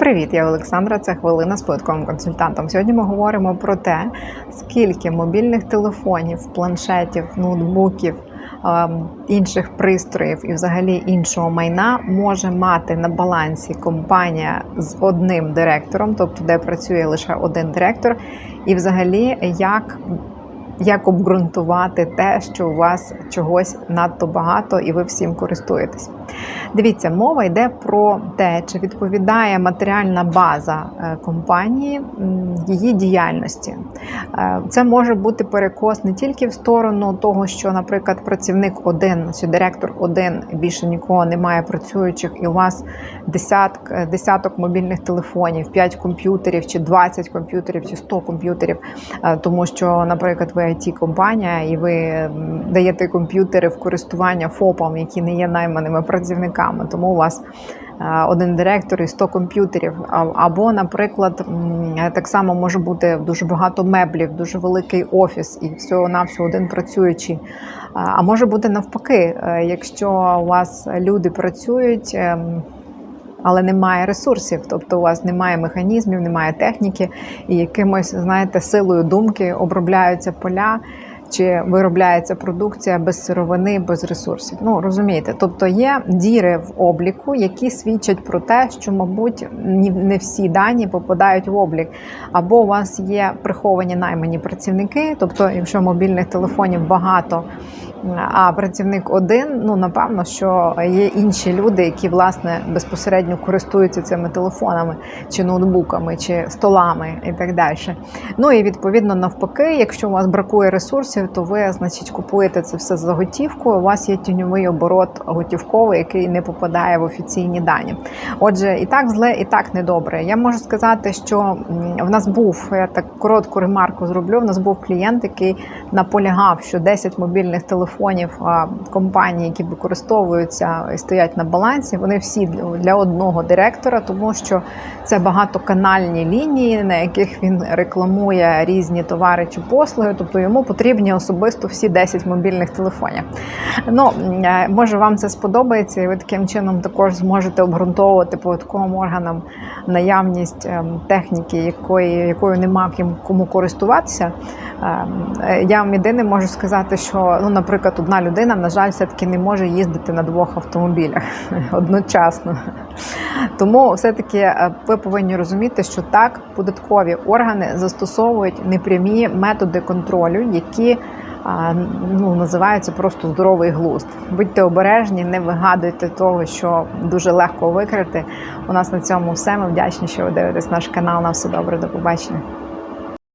Привіт, я Олександра. Це хвилина з податковим консультантом. Сьогодні ми говоримо про те, скільки мобільних телефонів, планшетів, ноутбуків, ем, інших пристроїв і взагалі іншого майна може мати на балансі компанія з одним директором, тобто де працює лише один директор, і взагалі як. Як обґрунтувати те, що у вас чогось надто багато і ви всім користуєтесь? Дивіться, мова йде про те, чи відповідає матеріальна база е, компанії її діяльності. Е, Це може бути перекос не тільки в сторону того, що, наприклад, працівник один чи директор один більше нікого немає працюючих, і у вас десяток, е, десяток мобільних телефонів, 5 комп'ютерів, чи 20 комп'ютерів, чи 100 комп'ютерів, тому що, наприклад, ви it компанія і ви даєте комп'ютери в користування ФОПам, які не є найманими працівниками, тому у вас е, один директор і 100 комп'ютерів. Або, наприклад, е, так само може бути дуже багато меблів, дуже великий офіс і всього навсього один працюючий. А а може бути навпаки, е, якщо у вас люди працюють. ем, але немає ресурсів, тобто у вас немає механізмів, немає техніки, і якимось, знаєте, силою думки обробляються поля. Чи виробляється продукція без сировини, без ресурсів? Ну розумієте, тобто є діри в обліку, які свідчать про те, що, мабуть, не всі дані попадають в облік. Або у вас є приховані наймані працівники, тобто, якщо мобільних телефонів багато, а працівник один, ну напевно, що є інші люди, які власне безпосередньо користуються цими телефонами чи ноутбуками, чи столами і так далі. Ну і відповідно навпаки, якщо у вас бракує ресурсів, то ви, значить, купуєте це все за готівку. У вас є тіньовий оборот готівковий, який не попадає в офіційні дані. Отже, і так зле, і так недобре. Я можу сказати, що в нас був я так коротку ремарку зроблю. В нас був клієнт, який наполягав, що 10 мобільних телефонів а, компаній, які використовуються і стоять на балансі, вони всі для- одного директора, тому що це багатоканальні лінії, на яких він рекламує різні товари чи послуги. Тобто йому потрібні особисто всі 10 мобільних телефонів. Ну е, може вам це сподобається, і ви таким чином також зможете обґрунтовувати податковим органам наявність ем, техніки, якої якою нема кому користуватися. Ем, е, Я вам єдине можу сказати, що ну, наприклад, одна людина, на жаль, все-таки не може їздити на двох автомобілях одночасно. Тому все-таки е, ви повинні розуміти, що так податкові органи застосовують непрямі методи контролю, які ну, називаються просто здоровий глузд. Будьте обережні, не вигадуйте того, що дуже легко викрити. У нас на цьому все. Ми вдячні, що ви дивитесь наш канал. На все добре, до побачення.